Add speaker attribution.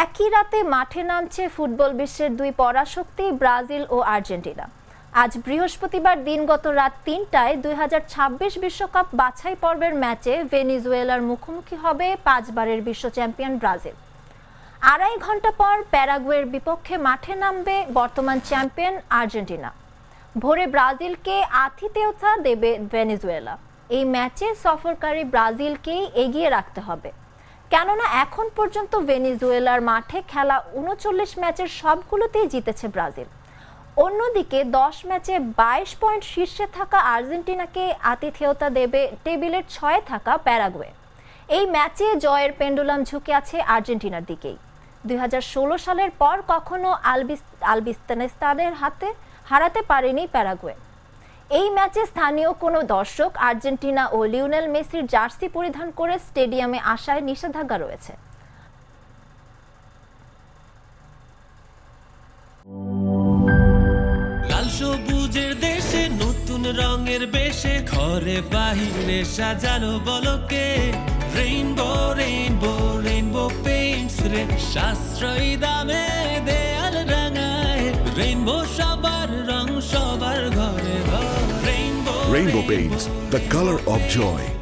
Speaker 1: একই রাতে মাঠে নামছে ফুটবল বিশ্বের দুই পরাশক্তি, ব্রাজিল ও আর্জেন্টিনা। আজ বৃহস্পতিবার দিনগত রাত তিনটায় দুই বিশ্বকাপ বাছাই পর্বের ম্যাচে ভেনিজুয়েলার মুখোমুখি হবে পাঁচবারের বিশ্ব চ্যাম্পিয়ন ব্রাজিল। আড়াই ঘণ্টা পর প্যারাগুয়ের বিপক্ষে মাঠে নামবে বর্তমান চ্যাম্পিয়ন আর্জেন্টিনা। ভোরে ব্রাজিলকে আতিথেয়তা দেবে ভেনিজুয়েলা। এই ম্যাচে সফরকারী ব্রাজিলকেই এগিয়ে রাখতে হবে। কেননা এখন পর্যন্ত ভেনিজুয়েলার মাঠে খেলা উনচল্লিশ ম্যাচের সবগুলোতেই জিতেছে ব্রাজিল। অন্যদিকে দশ ম্যাচে বাইশ পয়েন্ট শীর্ষে থাকা আর্জেন্টিনাকে আতিথেয়তা দেবে টেবিলের ছয়ে থাকা প্যারাগুয়ে। এই ম্যাচে জয়ের পেন্ডুলাম ঝুঁকে আছে আর্জেন্টিনার দিকেই। দুই হাজার ষোলো সালের পর কখনো আলবিস আলবিস্তানিস্তানের হাতে হারাতে পারেনি প্যারাগুয়ে। এই ম্যাচে স্থানীয় কোনো দর্শক, আর্জেন্টিনা ও লিওনেল মেসির জার্সি পরিধান করে স্টেডিয়ামে আসায় নিষেধাজ্ঞা রয়েছে।
Speaker 2: সবুজের দেশে নতুন রঙের বেশে ঘরে বাহিরে সাজানো বলকে। রেইনবো রেইনবো রেইনবো পেইন্টস রে সাশ্রয়ী দামে
Speaker 3: Rainbow Paints, the color of joy.